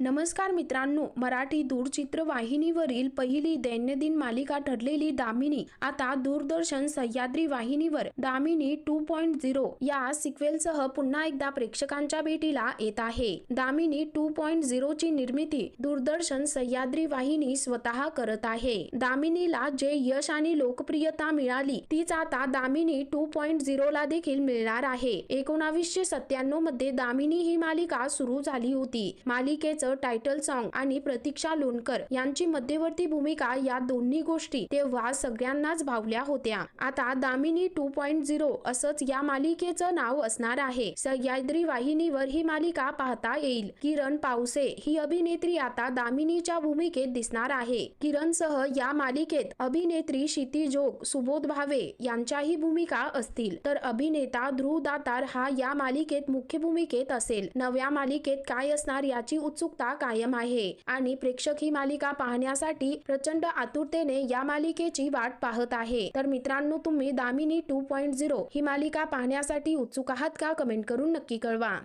नमस्कार मित्रांनो मराठी दूरचित्रवाहिनीवरील पहिली दैनंदिन मालिका ठरलेली दामिनी. आता दूरदर्शन सह्याद्री वाहिनीवर दामिनी टू पॉइंट झिरो या सिक्वेलसह पुन्हा एकदा प्रेक्षकांच्या भेटीला येत आहे. दामिनी टू पॉइंट झिरोची निर्मिती दूरदर्शन सह्याद्री वाहिनी स्वतः करत आहे. दामिनीला जे यश आणि लोकप्रियता मिळाली तीच आता दामिनी टू पॉइंट झिरोला देखील मिळणार आहे. एकोणावीसशे सत्त्याण्णवमध्ये दामिनी ही मालिका सुरू झाली होती. मालिकेचं टायटल सॉन्ग आणि प्रतीक्षा लोणकर यांची मध्यवर्ती भूमिका या दोन्ही गोष्टी तेव्हा सगळ्यांनाच भावल्या होत्या. आता दामिनी टू पॉइंट झिरो असंच या मालिकेचं नाव असणार आहे. सह्याद्री वाहिनीवर ही मालिका पाहता येईल. किरण पावसे ही अभिनेत्री आता दामिनीच्या भूमिकेत दिसणार आहे. किरण सह या मालिकेत अभिनेत्री क्षिती जोग सुबोध भावे यांच्याही भूमिका असतील. तर अभिनेता ध्रुव दातार हा या मालिकेत मुख्य भूमिकेत असेल. नव्या मालिकेत काय असणार याची उत्सुकता कायम आहे. आणि प्रेक्षक ही मालिका पाहण्यासाठी प्रचंड आतुरतेने या मालिकेची वाट पाहत आहे. तर मित्रांनो तुम्ही दामिनी टू पॉइंट झिरो ही मालिका पाहण्यासाठी उत्सुक आहात का? कमेंट करून नक्की कळवा.